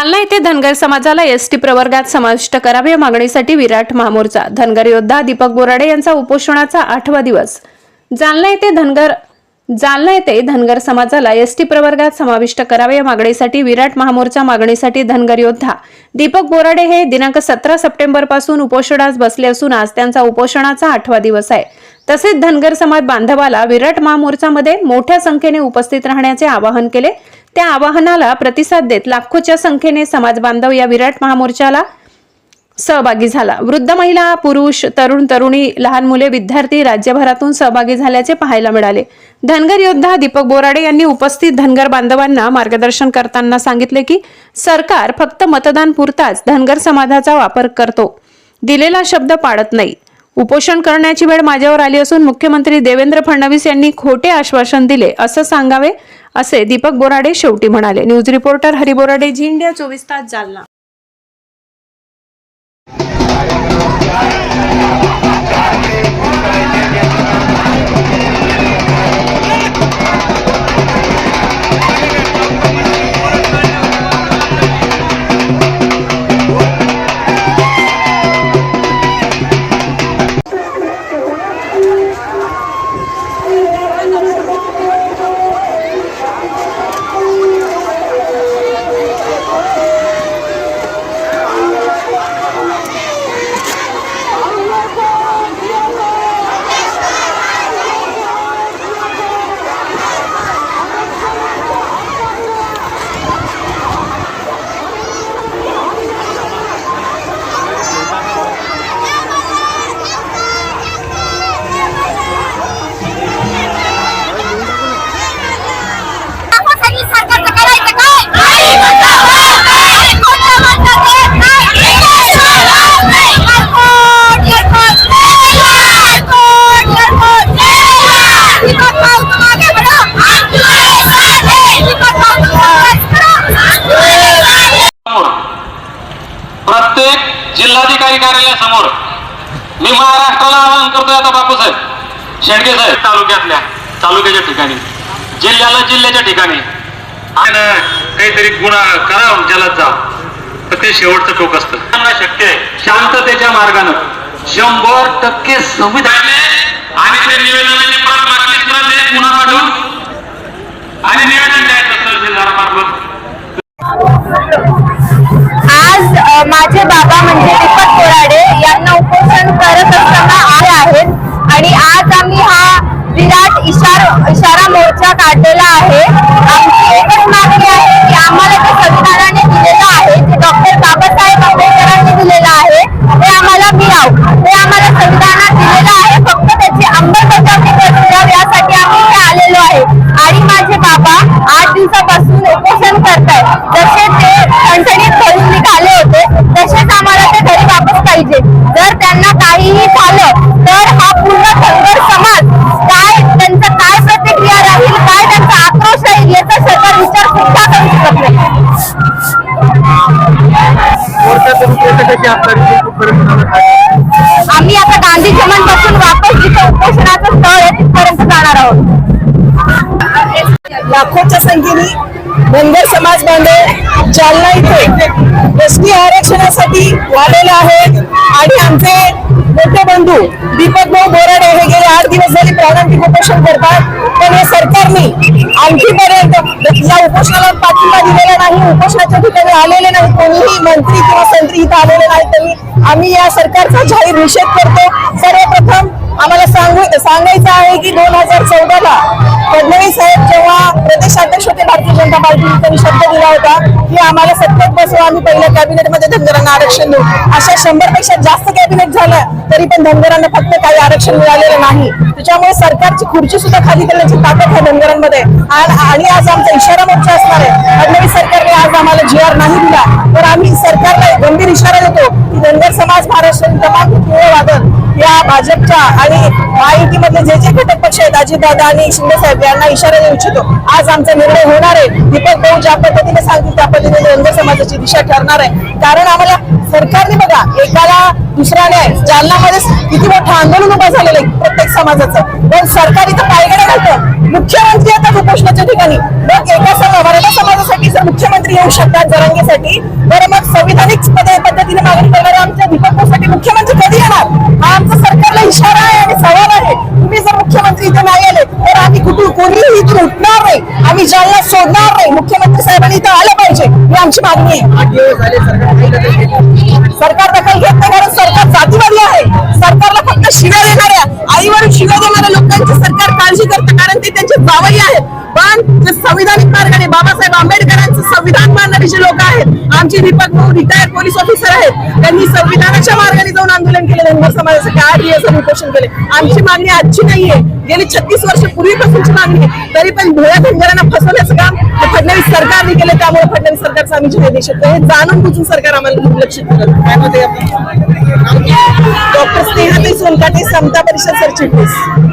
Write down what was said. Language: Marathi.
जालना येथे धनगर समाजाला एसटी प्रवर्गात समाविष्ट करावे या मागणीसाठी विराट महामोर्चा. धनगर योद्धा दीपक बोराडे यांचा उपोषणाचा आठवा दिवस. जालना येथे धनगर जालना येथे धनगर समाजाला एसटी प्रवर्गात समाविष्ट करावे या मागणीसाठी विराट महामोर्चा मागणीसाठी धनगर योद्धा. दीपक बोराडे हे दिनांक सतरा सप्टेंबरपासून उपोषणास बसले असून आज त्यांचा उपोषणाचा आठवा दिवस आहे. तसेच धनगर समाज बांधवाला विराट महामोर्चामध्ये मोठ्या संख्येने उपस्थित राहण्याचे आवाहन केले. त्या आवाहनाला प्रतिसाद देत लाखोच्या संख्येने समाज बांधव या विराट महामोर्चाला सहभागी झाला. वृद्ध महिला पुरुष तरुण तरुणी लहान मुले विद्यार्थी राज्यभरातून सहभागी झाल्याचे पाहायला मिळाले. धनगर योद्धा दीपक बोराडे यांनी उपस्थित धनगर बांधवांना मार्गदर्शन करताना सांगितले की सरकार फक्त मतदान पुरताच धनगर समाजाचा वापर करतो. दिलेला शब्द पाळत नाही. उपोषण करण्याची वेळ माझ्यावर आली असून मुख्यमंत्री देवेंद्र फडणवीस यांनी खोटे आश्वासन दिले असं सांगावे असे दीपक बोराडे शेवटी म्हणाले. News reporter Hari Borade Zee India चोवीस तास जालना. जिल्हाधिकारी कार्यालयासमोर मी महाराष्ट्राला आवाहन करतोय आता बापूसाहेब. शेडगे साहेब. तालुक्यातल्या तालुक्याच्या ठिकाणी जिल्ह्याला जिल्ह्याच्या ठिकाणी. काहीतरी गुन्हा करा जलात जा. तर ते शेवटचं टोक असतं. त्यांना शक्य आहे. शांततेच्या मार्गानं. शंभर टक्के संविधान आणि ते निवेदनाची प्रत ते पुन्हा पाठवून आणि निवेदन द्यायचं. माझे बाबा म्हणजे दीपक कोराडे यांना उपोषण करत असताना आले आहेत. आणि आज आम्ही हा विराट इशार इशारा मोर्चा काढलेला आहे. आमची एकच मागणी आहे की आम्हाला जे संविधानाने दिलेलं आहे जे डॉक्टर बाबासाहेब आंबेडकरांनी दिलेलं आहे ते आम्हाला मिळावं. तिथपर्यंत आहोत. लाखोच्या संख्येने धनगर समाज बांधव जालना इथे एसटी आरक्षणासाठी वाढलेले आहेत. आणि आमचे मोठे बंधू दीपक भाऊ बोराडे हे गेले आठ दिवस झाले प्राणांतिक उपोषण करतात. पण या सरकारने आणखीपर्यंत या उपोषणाला पाठिंबा दिलेला नाही. उपोषणाच्या ठिकाणी आलेले नाही. कोणीही मंत्री किंवा संत्री इथं आलेले नाही. तरी आम्ही या सरकारचा जाहीर निषेध करतो. सर्वप्रथम आम्हाला सांगू सांगायचं आहे की दोन हजार चौदाला फडणवीस साहेब जेव्हा प्रदेशाध्यक्ष होते भारतीय जनता पार्टीने त्यांनी शब्द दिला होता की आम्हाला सत्तेत बसू आम्ही पहिल्या कॅबिनेटमध्ये धनगरांना आरक्षण देऊ. अशा शंभरपेक्षा जास्त कॅबिनेट झालं तरी पण धनगरांना फक्त काही आरक्षण मिळालेलं नाही. त्याच्यामुळे सरकारची खुर्ची सुद्धा खाली करण्याची ताकद आहे धनगरांमध्ये. आणि आज आमचा इशारा मोर्चा असणार आहे. फडणवीस सरकारने आज आम्हाला जी आर नाही दिला. तर आम्ही सरकारला गंभीर इशारा देतो की धनगर समाज महाराष्ट्र तमाम वादळ या भाजपच्या आणि महायुतीमधले जे जे घटक पक्ष आहेत अजितदादा आणि शिंदे साहेब यांना इशारा देऊ इच्छितो. आज आमचा निर्णय होणार आहे. दीपक भाऊ ज्या पद्धतीने सांगतील त्या पद्धतीने धनगर समाजाची दिशा ठरणार आहे. कारण आम्हाला सरकारने बघा एकाला दुसऱ्याने जालनामध्ये किती मोठं आंदोलन उभं झालेलं आहे प्रत्येक समाजाचं. पण सरकार इथं पायगडे घालतं. मुख्यमंत्री आता उपोषणाच्या ठिकाणी. मग एका मुख्यमंत्री येऊ शकतात जरांगेसाठी. बरं मग संविधानिक पद- पद्धतीने मागणी करणाऱ्या आमच्या दीपक भाऊसाठी मुख्यमंत्री कधी येणार? हा आमचा सरकारला इशारा आहे आणि सवाल आहे. तुम्ही जर मुख्यमंत्री इथे नाही आले तर आम्ही कुठून कोणीही इथून उठणार नाही. आम्ही जालना सोडणार नाही. मुख्यमंत्री साहेबांनी इथं आलं पाहिजे. ही आमची मागणी आहे. सरकार दखल घेत नाही कारण सरकार जातीवादी आहे. संविधानिक मार्गाने बाबासाहेब आंबेडकरांचं संविधान मानणारी जे लोक आहेत आमचे दीपक भाऊ रिटायर्ड पोलीस ऑफिसर आहेत त्यांनी संविधानाच्या मार्गाने जाऊन आंदोलन केले धनगर समाजासाठी आठ दिवस उपोषण केले. आमची मागणी आजची नाहीये. गेली छत्तीस वर्ष पूर्वीपासूनची मागणी आहे. तरी पण भोळ्या धनगरांना फसवण्याचं काम फडणवीस सरकारने केलं त्यामुळे फडणवीस सरकारचा आम्ही जिल्हा देशात हे जाणून बुजून सरकार आम्हाला दुर्लक्षित करत काय मत डॉक्टर स्नेहाताई सोनकाटे समता परिषद सरचिटणीस.